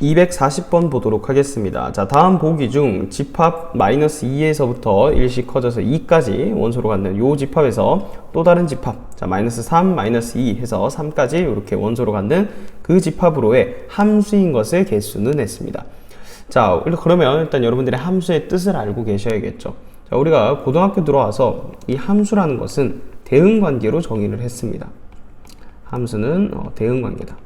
240번 보도록 하겠습니다. 자, 다음 보기 중 집합 마이너스 2에서부터 일씩 커져서 2까지 원소로 갖는 요 집합에서 또 다른 집합, 자, 마이너스 3, 마이너스 2 해서 3까지 이렇게 원소로 갖는 그 집합으로의 함수인 것을 개수는 했습니다. 자, 그러면 일단 여러분들의 함수의 뜻을 알고 계셔야겠죠. 자, 우리가 고등학교 들어와서 이 함수라는 것은 대응 관계로 정의를 했습니다. 함수는 어, 대응 관계다.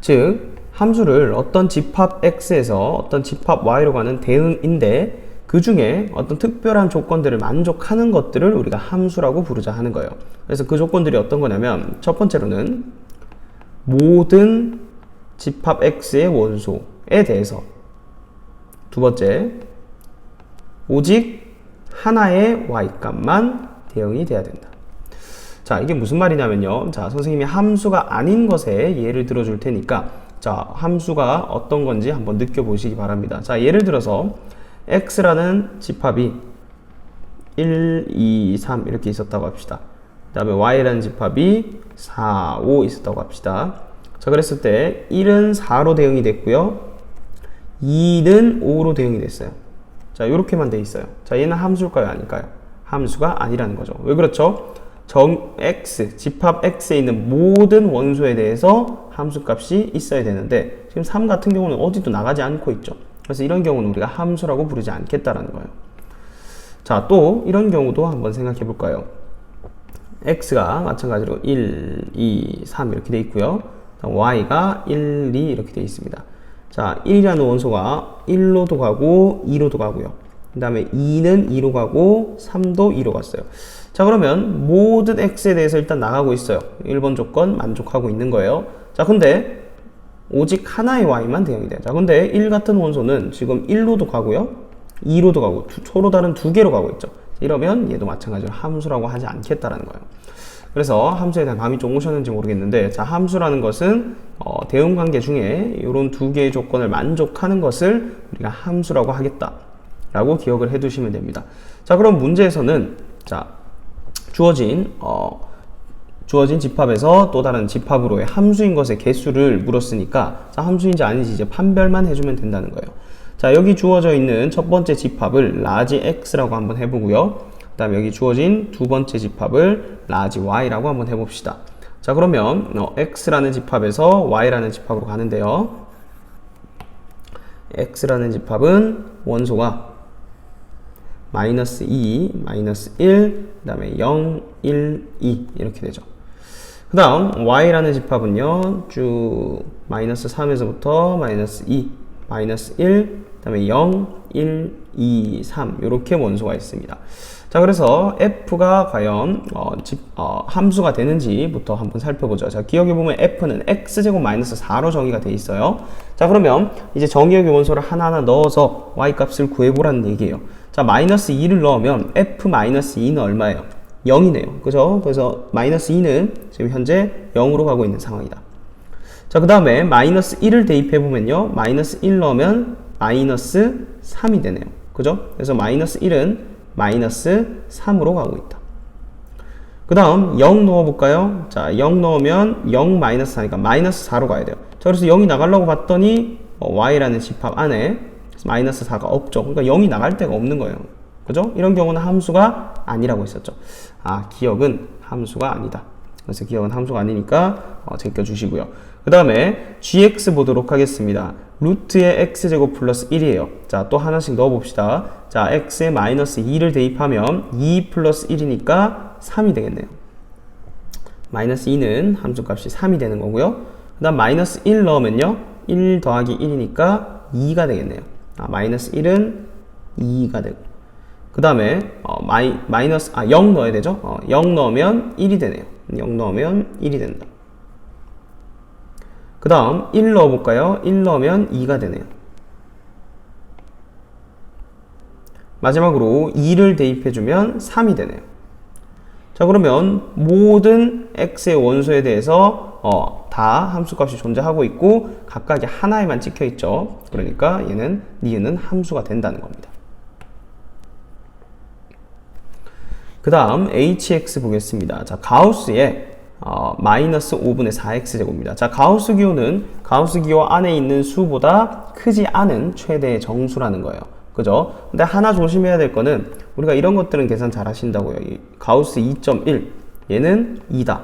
즉 함수를 어떤 집합 x에서 어떤 집합 y로 가는 대응인데 그 중에 어떤 특별한 조건들을 만족하는 것들을 우리가 함수라고 부르자 하는 거예요. 그래서 그 조건들이 어떤 거냐면 첫 번째로는 모든 집합 x의 원소에 대해서 두 번째 오직 하나의 y 값만 대응이 돼야 된다. 자, 이게 무슨 말이냐면요. 자, 선생님이 함수가 아닌 것에 예를 들어 줄 테니까 자, 함수가 어떤 건지 한번 느껴보시기 바랍니다. 자, 예를 들어서 x라는 집합이 1, 2, 3 이렇게 있었다고 합시다. 그 다음에 y라는 집합이 4, 5 있었다고 합시다. 자, 그랬을 때 1은 4로 대응이 됐고요. 2는 5로 대응이 됐어요. 자, 이렇게만 돼 있어요. 자, 얘는 함수일까요? 아닐까요? 함수가 아니라는 거죠. 왜 그렇죠? 정 x, 집합 x에 있는 모든 원소에 대해서 함수값이 있어야 되는데 지금 3 같은 경우는 어디도 나가지 않고 있죠. 그래서 이런 경우는 우리가 함수라고 부르지 않겠다라는 거예요. 자, 또 이런 경우도 한번 생각해 볼까요? x가 마찬가지로 1, 2, 3 이렇게 돼 있고요. y가 1, 2 이렇게 돼 있습니다. 자, 1이라는 원소가 1로도 가고 2로도 가고요. 그 다음에 2는 2로 가고 3도 2로 갔어요. 자, 그러면 모든 x에 대해서 일단 나가고 있어요. 1번 조건 만족하고 있는 거예요. 자, 근데 오직 하나의 y만 대응이 돼요. 자, 근데 1 같은 원소는 지금 1로도 가고요. 2로도 가고 두, 서로 다른 두 개로 가고 있죠. 이러면 얘도 마찬가지로 함수라고 하지 않겠다라는 거예요. 그래서 함수에 대한 감이 좀 오셨는지 모르겠는데 자 함수라는 것은 어, 대응 관계 중에 이런 두 개의 조건을 만족하는 것을 우리가 함수라고 하겠다 라고 기억을 해두시면 됩니다. 자 그럼 문제에서는 자 주어진 어, 주어진 집합에서 또 다른 집합으로의 함수인 것의 개수를 물었으니까 자, 함수인지 아닌지 이제 판별만 해주면 된다는 거예요. 자 여기 주어져 있는 첫 번째 집합을 라지 x라고 한번 해보고요. 그 다음에 여기 주어진 두 번째 집합을 라지 y라고 한번 해봅시다. 자 그러면 어, x라는 집합에서 y라는 집합으로 가는데요. x라는 집합은 원소가 마이너스 2, 마이너스 1, 그 다음에 0, 1, 2 이렇게 되죠. 그 다음 y라는 집합은요 쭉 마이너스 3에서부터 마이너스 2 마이너스 1 그 다음에 0 1 2 3 이렇게 원소가 있습니다. 자 그래서 f가 과연 어, 집, 어, 함수가 되는지부터 한번 살펴보죠. 자 기억해 보면 f는 x제곱 마이너스 4로 정의가 돼 있어요. 자 그러면 이제 정의역의 원소를 하나하나 넣어서 y 값을 구해보라는 얘기예요 자 마이너스 2를 넣으면 f 마이너스 2는 얼마예요 0이네요. 그죠? 그래서 마이너스 2는 지금 현재 0으로 가고 있는 상황이다. 자, 그 다음에 마이너스 1을 대입해보면요. 마이너스 1 넣으면 마이너스 3이 되네요. 그죠? 그래서 마이너스 1은 마이너스 3으로 가고 있다. 그 다음 0 넣어볼까요? 자, 0 넣으면 0 마이너스 4니까 마이너스 4로 가야 돼요. 자, 그래서 0이 나가려고 봤더니 어, y라는 집합 안에 마이너스 4가 없죠. 그러니까 0이 나갈 데가 없는 거예요. 그죠? 이런 경우는 함수가 아니라고 했었죠. 아, 기억은 함수가 아니다. 그래서 기억은 함수가 아니니까 어, 제껴주시고요. 그 다음에 gx 보도록 하겠습니다. 루트의 x제곱 플러스 1이에요. 자, 또 하나씩 넣어봅시다. 자, x에 마이너스 2를 대입하면 2 플러스 1이니까 3이 되겠네요. 마이너스 2는 함수값이 3이 되는 거고요. 그 다음 마이너스 1 넣으면요. 1 더하기 1이니까 2가 되겠네요. 아, 마이너스 1은 2가 되고 그 다음에 어, 마이, 마이너스 아 0 넣어야 되죠? 어, 0 넣으면 1이 되네요. 0 넣으면 1이 된다. 그 다음 1 넣어볼까요? 1 넣으면 2가 되네요. 마지막으로 2를 대입해주면 3이 되네요. 자 그러면 모든 x의 원소에 대해서 어, 다 함수값이 존재하고 있고 각각의 하나에만 찍혀 있죠 그러니까 얘는 니은은 함수가 된다는 겁니다 그 다음 hx 보겠습니다. 자, 가우스의 어, 마이너스 5분의 4x제곱입니다. 자, 가우스 기호는 가우스 기호 안에 있는 수보다 크지 않은 최대의 정수라는 거예요. 그죠? 근데 하나 조심해야 될 거는 우리가 이런 것들은 계산 잘 하신다고요. 이 가우스 2.1 얘는 2다.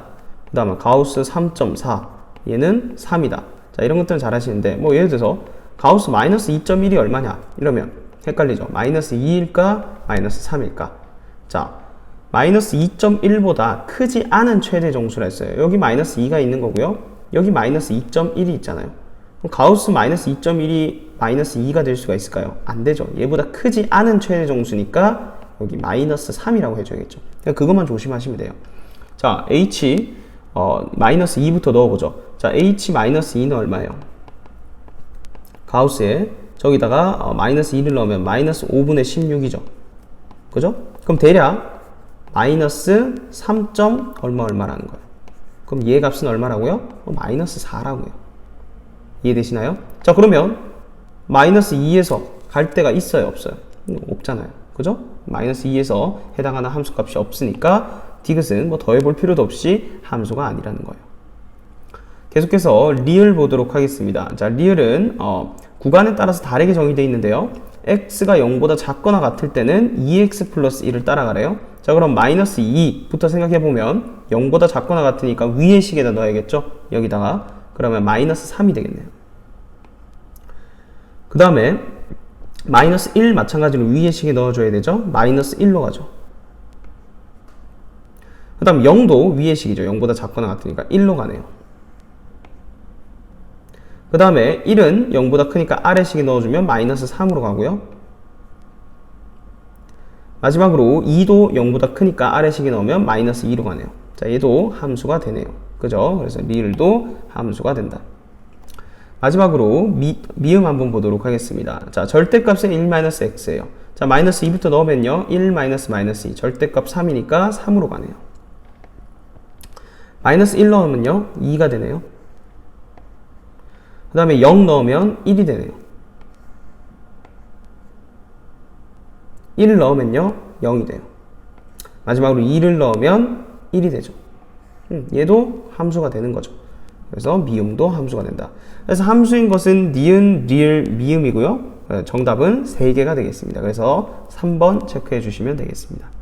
그 다음에 가우스 3.4 얘는 3이다. 자, 이런 것들은 잘 하시는데 뭐 예를 들어서 가우스 마이너스 2.1이 얼마냐? 이러면 헷갈리죠. 마이너스 2일까? 마이너스 3일까? 자, 마이너스 2.1보다 크지 않은 최대 정수라 했어요. 여기 마이너스 2가 있는 거고요. 여기 마이너스 2.1이 있잖아요. 그럼 가우스 마이너스 2.1이 마이너스 2가 될 수가 있을까요? 안 되죠. 얘보다 크지 않은 최대 정수니까 여기 마이너스 3이라고 해줘야겠죠. 그러니까 그것만 조심하시면 돼요. 자, h 어, 마이너스 2부터 넣어보죠. 자, h 마이너스 2는 얼마예요? 가우스에 저기다가 어, 마이너스 2를 넣으면 마이너스 5분의 16이죠. 그죠? 그럼 대략 마이너스 3. 얼마 얼마라는 거예요. 그럼 얘 값은 얼마라고요? 어, 마이너스 4라고요. 이해되시나요? 자 그러면 마이너스 2에서 갈 데가 있어요 없어요? 음, 없잖아요. 그죠? 마이너스 2에서 해당하는 함수 값이 없으니까 디귿은 뭐 더해볼 필요도 없이 함수가 아니라는 거예요. 계속해서 리을 보도록 하겠습니다. 자, 리을은 어, 구간에 따라서 다르게 정의되어 있는데요. x가 0보다 작거나 같을 때는 2x 플러스 1을 따라가래요. 자, 그럼 마이너스 2부터 생각해보면 0보다 작거나 같으니까 위의 식에다 넣어야겠죠? 여기다가. 그러면 마이너스 3이 되겠네요. 그 다음에 마이너스 1 마찬가지로 위의 식에 넣어줘야 되죠? 마이너스 1로 가죠. 그 다음 0도 위의 식이죠. 0보다 작거나 같으니까 1로 가네요. 그 다음에 1은 0보다 크니까 아래 식에 넣어주면 마이너스 3으로 가고요. 마지막으로 2도 0보다 크니까 아래 식에 넣으면 마이너스 2로 가네요. 자, 얘도 함수가 되네요. 그죠? 그래서 리을도 함수가 된다. 마지막으로 미, 미음 한번 보도록 하겠습니다. 자, 절대값은 1-x예요. 자, 마이너스 2부터 넣으면요. 1 마이너스 마이너스 2. 절대값 3이니까 3으로 가네요. 마이너스 1 넣으면요. 2가 되네요. 그 다음에 0 넣으면 1이 되네요. 1을 넣으면요 0이 돼요. 마지막으로 2를 넣으면 1이 되죠. 음, 얘도 함수가 되는 거죠. 그래서 미음도 함수가 된다. 그래서 함수인 것은 니은, 리을, 미음이고요. 정답은 3개가 되겠습니다. 그래서 3번 체크해 주시면 되겠습니다.